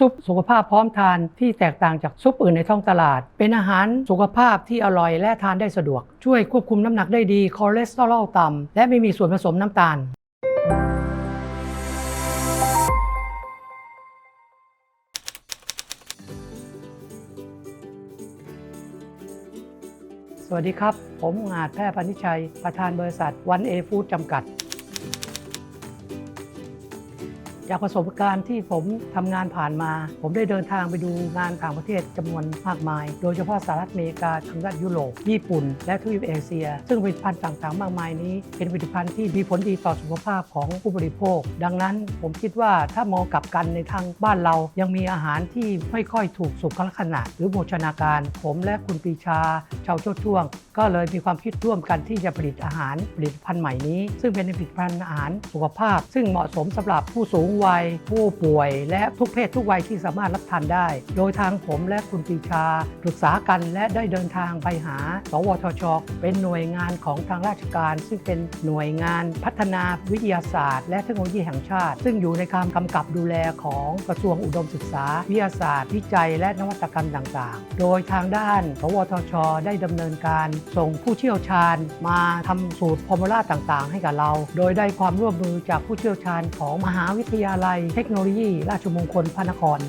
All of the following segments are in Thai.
ซุปสุขภาพพร้อมทานที่แตกต่างจากซุปอื่นในท้องตลาด เป็นอาหารสุขภาพที่อร่อยและทานได้สะดวก ช่วยควบคุมน้ำหนักได้ดีคอเลสเตอรอลต่ำและไม่มีส่วนผสมน้ำตาล สวัสดีครับ ผมอาจแพทย์พนิชัย ประธานบริษัทวันเอฟู้ดจำกัด จากประสบการณ์ที่ผมทำงานผ่านมา ผมได้เดินทางไปดูงานต่างประเทศจำนวนมากมาย โดยเฉพาะสหรัฐอเมริกาทางด้านยุโรป ญี่ปุ่น และทวีปเอเชีย ซึ่งผลิตภัณฑ์ต่างๆ มากมายนี้ เป็นผลิตภัณฑ์ที่มีผลดีต่อสุขภาพของผู้บริโภค ดังนั้นผมคิดว่าถ้ามองกลับกันในทางบ้านเรายังมีอาหารที่ไม่ค่อยถูกสุขลักษณะ หรือโภชนาการ ผมและคุณปีชา ชาวโชดช่วง ก็เลยมีความคิดร่วมกันที่จะผลิตอาหารผลิตภัณฑ์ใหม่นี้ ซึ่งเป็นผลิตภัณฑ์อาหารสุขภาพ ซึ่งเหมาะสมสำหรับผู้สูงวัย ผู้ป่วย และทุกเพศทุกวัยที่สามารถรับทานได้ โดยทางผมและคุณปีชาปรึกษากันและได้เดินทางไปหา สวทช เป็นหน่วยงานของทางราชการ ซึ่งเป็นหน่วยงานพัฒนาวิทยาศาสตร์ และเทคโนโลยีแห่งชาติ ซึ่งอยู่ในการกำกับดูแลของกระทรวงอุดมศึกษา วิทยาศาสตร์ วิจัย และนวัตกรรมต่างๆ โดยทางด้าน สวทช ได้ดำเนินการส่งผู้เชี่ยวชาญมาทำสูตรฟอร์มูลาต่างๆ ให้กับเรา โดยได้ความร่วมมือจากผู้เชี่ยวชาญของมหาวิทยาลัยเทคโนโลยี ราชมงคลพระนคร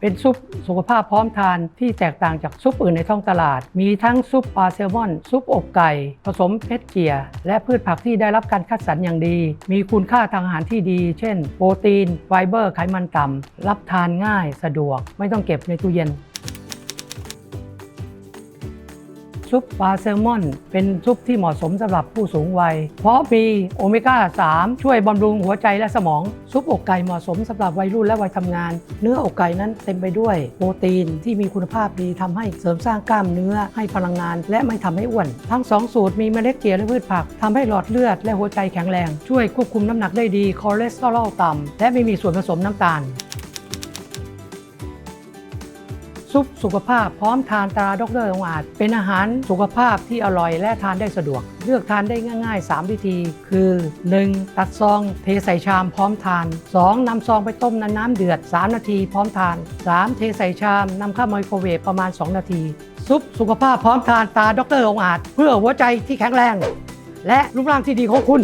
เป็นซุปสุขภาพพร้อมทานที่แตกต่างจากซุปอื่นในท้องตลาด มีทั้งซุปปลาแซลมอน ซุปอกไก่ ผสมเพชรเจียและพืชผักที่ได้รับการคัดสรรอย่างดี มีคุณค่าทางอาหารที่ดี เช่น โปรตีน ไฟเบอร์ ไขมันต่ำรับทานง่ายสะดวก ไม่ต้องเก็บในตู้เย็น ซุปปลาแซลมอน เป็นซุปที่เหมาะสมสำหรับผู้สูงวัย เพราะมีโอเมก้า 3 ช่วยบำรุงหัวใจและสมอง ซุปอกไก่เหมาะสมสำหรับวัยรุ่นและวัยทำงาน เนื้ออกไก่นั้นเต็มไปด้วยโปรตีนที่มีคุณภาพดีทำให้เสริมสร้างกล้ามเนื้อให้พลังงาน และไม่ทำให้อ้วน ทั้งสองสูตรมีเมล็ดเจียและพืชผักทำให้หลอดเลือดและหัวใจแข็งแรง ช่วยควบคุมน้ำหนักได้ดีคอเลสเตอรอลต่ำและไม่มีส่วนผสมน้ำตาล ซุปสุขภาพพร้อมทานตราดรองอาจ เป็นอาหารสุขภาพที่อร่อยและทานได้สะดวก เลือกทานได้ง่าย ๆ 3 วิธี คือ 1. ตัดซอง เทใส่ชามพร้อมทาน 2. นำซองไปต้มในน้ำเดือด 3 นาทีพร้อมทาน 3. เทใส่ชามนำเข้าไมโครเวฟประมาณ 2 นาที ซุปสุขภาพพร้อมทานตาดรองอาจ เพื่อหัวใจที่แข็งแรง และรูปร่างที่ดีของคุณ